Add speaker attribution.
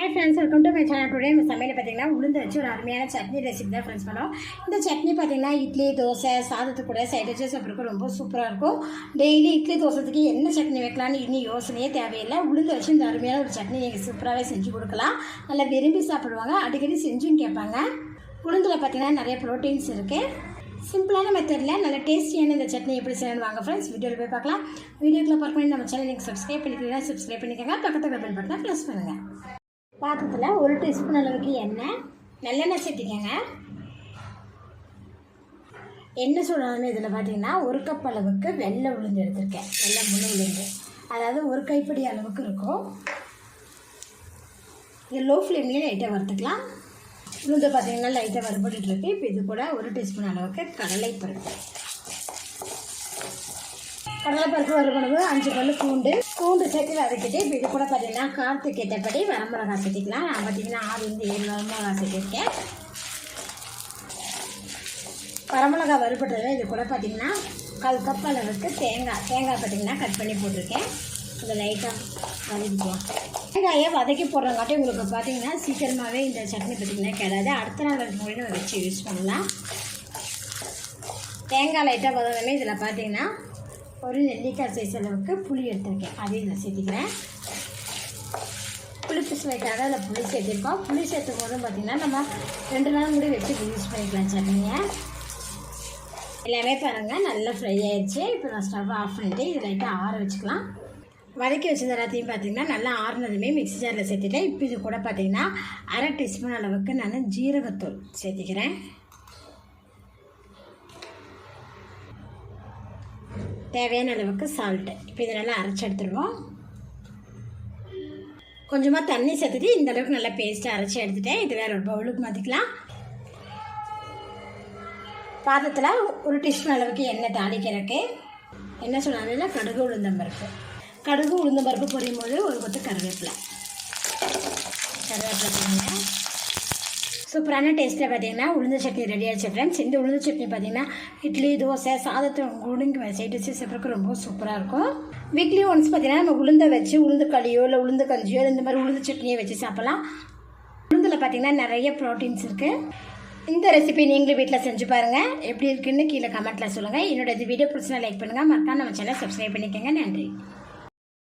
Speaker 1: Hi friends welcome to my channel today நம்ம சமையல் பார்த்தீங்கன்னா உளுந்து வச்சு ஒரு அருமையான சட்னி ரெசிபி தான் ஃப்ரெண்ட்ஸ் பண்ணோம். இந்த சட்னி பார்த்தீங்கன்னா இட்லி தோசை சாதத்து கூட சைட் வச்சு சாப்பிட்றதுக்கு ரொம்ப சூப்பராக இருக்கும். டெய்லி இட்லி தோசைக்கு என்ன சட்னி வைக்கலாம்னு இன்னும் யோசனையே தேவையில்லை. உளுந்து வச்சு இந்த அருமையான ஒரு சட்னி நீங்கள் சூப்பராகவே செஞ்சு கொடுக்கலாம். நல்லா விரும்பி சாப்பிடுவாங்க. அடிக்கடி செஞ்சும் கேட்பாங்க. உளுந்தில் பார்த்தீங்கன்னா நிறைய ப்ரோட்டீன்ஸ் இருக்குது சிம்பிளான மெத்தடில் நல்ல டேஸ்டியான இந்த சட்னி எப்படி செய்யணும் வாங்க ஃப்ரெண்ட்ஸ் வீடியோவில் போய் பார்க்கலாம். வீடியோக்கில் பார்க்கணும் நம்ம சேனல் நீங்கள் சப்ஸ்கிரைப் பண்ணிக்கிறீங்கன்னா சப்ஸ்கிரைப் பண்ணிக்கோங்க. பக்கத்தில் பெல் பட்டனை ப்ரெஸ் பண்ணுங்கள் பாத்திரத்தில் ஒரு டீஸ்பூன் அளவுக்கு எண்ணெய் நல்லெண்ணெய் சேர்த்திக்கங்க எண்ணெய் சூடான இதில் பார்த்தீங்கன்னா ஒரு கப் அளவுக்கு வெள்ளை உளுந்து எடுத்திருக்கேன். வெள்ளை முழு உளுந்து. அதாவது ஒரு கைப்பிடி அளவுக்கு இருக்கும். இது லோ ஃப்ளேம்லேயே லைட்டாக வறுத்துக்கலாம். உளுந்து பார்த்தீங்கன்னா லைட்டாக வறுபட்டுருக்கு இப்போ இது கூட ஒரு டீஸ்பூன் அளவுக்கு கடலை பருப்பு கடலைப்பருப்பு வறுபடுவு அஞ்சு பல்லு பூண்டு. பூண்டு சேர்த்து வதக்கிட்டு இப்போ இது கூட பார்த்தீங்கன்னா காரத்துக்கு ஏற்றபடி வரமிளகா சேர்த்துக்கலாம். நான் பார்த்தீங்கன்னா ஆறுலேருந்து ஏழு வரமிளகா சேர்த்திருக்கேன். வரமிளகா வறுபட்டதில் இது கூட பார்த்தீங்கன்னா கால் கப் அளவுக்கு தேங்காய் தேங்காய் பார்த்தீங்கன்னா கட் பண்ணி போட்டிருக்கேன். இதை லைட்டாக வதக்கிக்கலாம். தேங்காயை வதக்கி போடுறங்காட்டி உங்களுக்கு பார்த்தீங்கன்னா சீக்கிரமாகவே இந்த சட்னி பார்த்தீங்கன்னா கிடையாது அடுத்த நாள் வரைக்கும் நம்ம வச்சு யூஸ் பண்ணலாம். தேங்காய் லைட்டாக வதங்கமே இதில் பார்த்தீங்கன்னா ஒரு நெல்லிக்காய் சைஸ் அளவுக்கு புளி எடுத்திருக்கேன். அதையும் நான் சேர்த்திக்கிறேன். புளிப்பு சுவைக்காக அதில் புளி சேர்த்திருக்கோம். புளி சேர்த்தும் போது பார்த்திங்கன்னா நம்ம ரெண்டு நாள் கூட வச்சு யூஸ் பண்ணிக்கலாம் சட்னியை. எல்லாமே பாருங்கள் நல்லா ஃப்ரை ஆயிடுச்சு. இப்போ நான் ஸ்டவ் ஆஃப் பண்ணிவிட்டு இது லைட்டாக ஆற வச்சுக்கலாம். வதக்கி வச்சது எல்லாத்தையும் பார்த்தீங்கன்னா நல்லா ஆறுனதுமே மிக்ஸி ஜாரில் சேர்த்துட்டேன். இப்போ இது கூட பார்த்திங்கன்னா அரை டீஸ்பூன் அளவுக்கு நான் ஜீரகத்தூள் சேர்த்திக்கிறேன். தேவையான அளவுக்கு சால்ட்டு இப்போ இதை நல்லா அரைச்சி எடுத்துருவோம். கொஞ்சமாக தண்ணி சேர்த்துட்டு இந்த அளவுக்கு நல்லா பேஸ்ட்டாக அரைச்சி எடுத்துட்டேன். இது வேறு ஒரு பவுலுக்கு மாற்றிக்கலாம் பாத்திரத்தில் ஒரு டீஸ்பூன் அளவுக்கு எண்ணெய் தாளிக்கிறதுக்கு. என்ன சொன்னாலும் கடுகு உளுந்தம்பருப்பு கடுகு உளுந்தம்பருப்பு பொரியும் போது ஒரு கொத்து கருவேப்பிலை. கருவேப்பிலை போடுங்க. சூப்பரான டேஸ்ட்டில் பார்த்தீங்கன்னா உளுந்து சட்னி ரெடி ஆகிடுச்சு ஃப்ரெண்ட்ஸ் இந்த உளுந்து சட்னி பார்த்தீங்கன்னா இட்லி தோசை சாதத்தை உளுந்து சைடு வச்சு சாப்பிட்றதுக்கு ரொம்ப சூப்பராக இருக்கும். வீக்லி ஒன்ஸ் பார்த்தீங்கன்னா நம்ம உளுந்தை வச்சு உளுந்து களியோ இல்லை உளுந்து கஞ்சியோ இந்த மாதிரி உளுந்து சட்னியை வச்சு சாப்பிடலாம். உளுந்தில் பார்த்தீங்கன்னா நிறைய ப்ரோட்டீன்ஸ் இருக்குது இந்த ரெசிபி நீங்களும் வீட்டில் செஞ்சு பாருங்கள் எப்படி இருக்குன்னு கீழே கமெண்ட்டில் சொல்லுங்கள் என்னோட இது வீடியோ பிடிச்சினா லைக் பண்ணுங்கள் மறக்காம நம்ம சேனல் சப்ஸ்கிரைப் பண்ணிக்கோங்க. நன்றி.